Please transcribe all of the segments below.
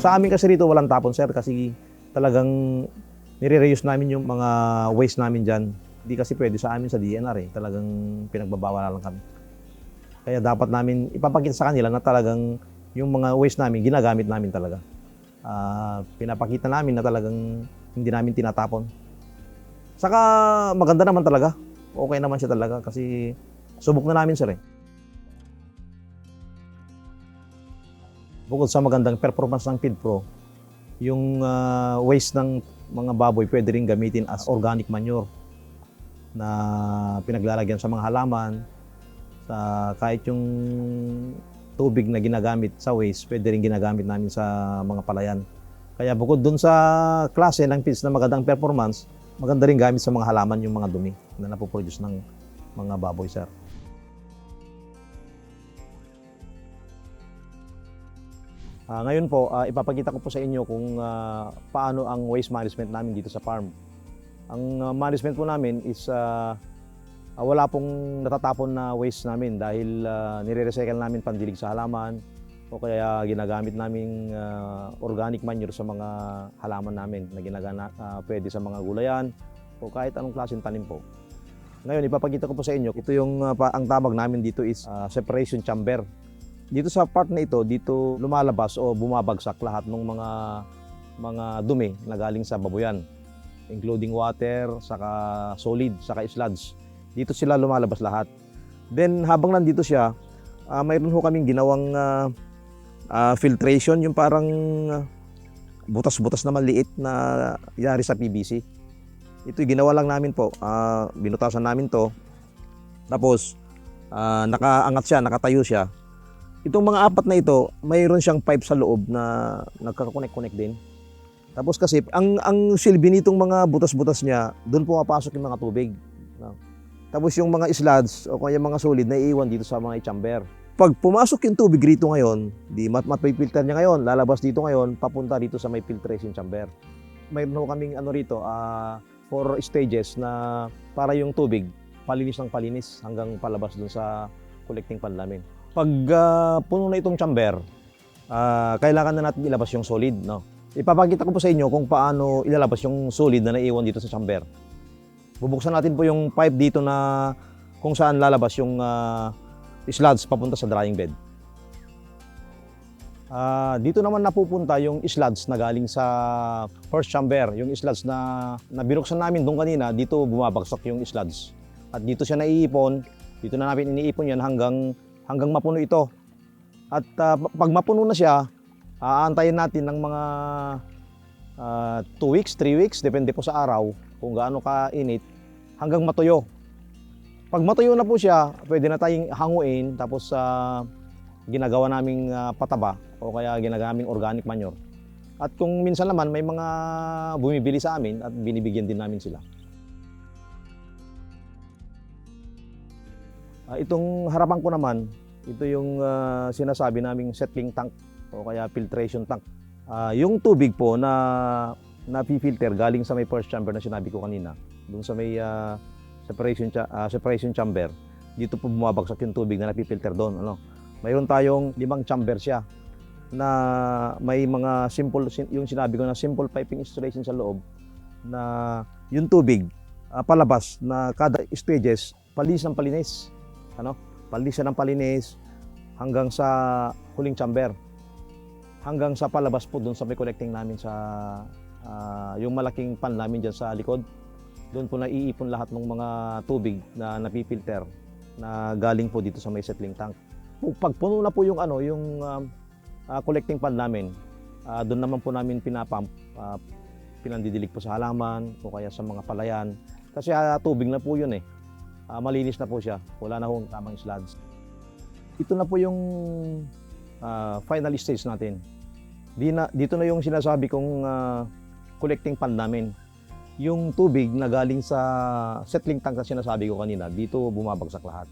Sa amin kasi rito walang tapon sir kasi talagang nire-reuse namin yung mga waste namin dyan. Hindi kasi pwede sa amin sa DNR eh. Talagang pinagbabawalan lang kami. Kaya dapat namin ipapakita sa kanila na talagang yung mga waste namin, ginagamit namin talaga. Ah, pinapakita namin na talagang hindi namin tinatapon. Saka maganda naman talaga. Okay naman siya talaga kasi subok na namin sir eh. Bukod sa magandang performance ng Feed Pro, yung ah, waste ng mga baboy pwede rin gamitin as organic manure na pinaglalagyan sa mga halaman, sa kahit yung tubig na ginagamit sa waste, pwede rin ginagamit namin sa mga palayan. Kaya bukod dun sa klase ng feeds na magandang performance, maganda rin gamit sa mga halaman yung mga dumi na napoproduce ng mga baboy, sir. Ah, ngayon po, ah, ipapakita ko po sa inyo kung ah, paano ang waste management namin dito sa farm. Ang ah, management po namin is ah, ah, wala pong natatapon na waste namin dahil ah, nire-recycle namin pandilig sa halaman o kaya ginagamit namin ah, organic manure sa mga halaman namin na ginagana ah, pwede sa mga gulayan o kahit anong klaseng tanim po. Ngayon, ipapakita ko po sa inyo, ito yung pa- ang tawag namin dito is ah, separation chamber. Dito sa part na ito, dito lumalabas o bumabagsak lahat ng mga mga dumi na galing sa baboyan, including water, saka solid, saka sludge. Dito sila lumalabas lahat. Then habang nandito siya, ah, mayroon ho kaming ginawang ah, ah, filtration, yung parang butas-butas na maliit na yari sa PVC. Ito ginawa lang namin po, ah, binutasan namin to. Tapos ah, nakaangat siya, nakatayo siya. Itong mga apat na ito, mayroon siyang pipe sa loob na nagkakakonek-connect din. Tapos kasi, ang, ang silbi nitong mga butas-butas niya, doon pumapasok yung mga tubig. Tapos yung mga sludge o kaya mga solid na iiwan dito sa mga chamber. Pag pumasok yung tubig rito ngayon, di mat filter niya ngayon, lalabas dito ngayon, papunta dito sa may filtration chamber. Mayroon ho kaming ano rito, ah, four stages na para yung tubig, palinis ng palinis hanggang palabas dun sa collecting pan namin. Pag ah, puno na itong chamber, ah, kailangan na natin ilabas yung solid. No? Ipapakita ko po sa inyo kung paano ilalabas yung solid na naiwan dito sa chamber. Bubuksan natin po yung pipe dito na kung saan lalabas yung uh, sludge papunta sa drying bed. Ah, dito naman napupunta yung sludge na galing sa first chamber. Yung sludge na, na namin doon kanina, dito bumabagsak yung sludge. At dito siya naiipon, dito na namin iniipon yan hanggang, hanggang mapuno ito. At ah, pag mapuno na siya, aantayin natin ng mga 2 weeks, 3 weeks, depende po sa araw kung gaano ka-init, hanggang matuyo. Pag matuyo na po siya, pwede na tayong hanguin tapos sa ginagawa naming ah, pataba o kaya ginagaming organic manure. At kung minsan naman may mga bumibili sa amin at binibigyan din namin sila. Ah, itong harapan ko naman, ito yung ah, sinasabi naming settling tank o kaya filtration tank. Ah, yung tubig po na na-filter galing sa may first chamber na sinabi ko kanina, dun sa may ah, separation cha- ah, separation chamber, dito po bumabagsak yung tubig na napipilter doon, ano. Mayroon tayong limang chamber siya na may mga simple yung sinabi ko na simple piping installation sa loob na yung tubig ah, palabas na kada stages palinis ng palinis. Ano? Palinis siya ng palinis hanggang sa huling chamber. Hanggang sa palabas po doon sa may connecting namin sa ah, yung malaking pan namin dyan sa likod. Doon po naiipon lahat ng mga tubig na napipilter na galing po dito sa may settling tank. Pag puno na po yung ano, yung um, ah, collecting pan namin, ah, doon naman po namin pinapump, ah, pinandidilig po sa halaman o kaya sa mga palayan. Kasi ah, tubig na po yun eh. Ah, malinis na po siya. Wala na hong tamang sludge. Ito na po yung ah, final stage natin. Di na, dito na yung sinasabi kong ah, collecting pan namin. Yung tubig na galing sa settling tank na sinasabi ko kanina, dito bumabagsak lahat.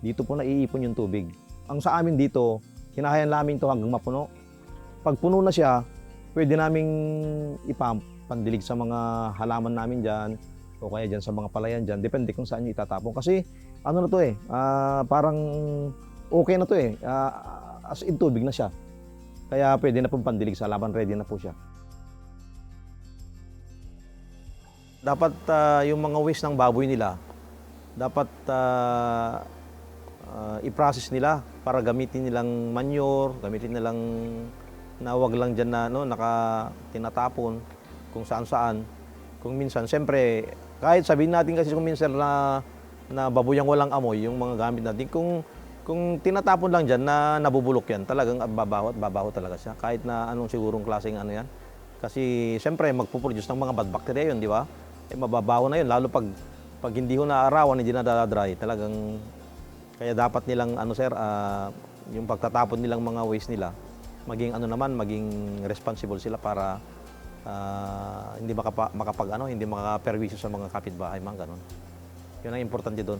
Dito po naiipon yung tubig. Ang sa amin dito, hinahayan namin to hanggang mapuno. Pag puno na siya, pwede naming ipump, pandilig sa mga halaman namin dyan, o kaya dyan sa mga palayan dyan, depende kung saan nyo itatapon. Kasi ano na to eh, ah, parang okay na to eh, Ah, as in tubig na siya. Kaya pwede na pong pandilig sa laban, ready na po siya. Dapat ah, yung mga waste ng baboy nila, dapat ah, ah, i-process nila para gamitin nilang manure, gamitin nilang na wag lang dyan na no, naka tinatapon kung saan saan. Kung minsan, siyempre, kahit sabihin natin kasi kung minsan na, na babuyang walang amoy, yung mga gamit natin, kung kung tinatapon lang dyan na nabubulok yan, talagang babaho at babaho talaga siya. Kahit na anong sigurong klaseng ano yan. Kasi siyempre magpuproduce ng mga bad bacteria yun, di ba? Eh mababaho na yun, lalo pag, pag hindi ho naarawan, hindi na dry, talagang kaya dapat nilang ano sir, ah, yung pagtatapon nilang mga waste nila, maging ano naman, maging responsible sila para ah, hindi makapa, makapag ano, hindi makaperwisyo sa mga kapitbahay, mga ganun. Yun ang importante doon.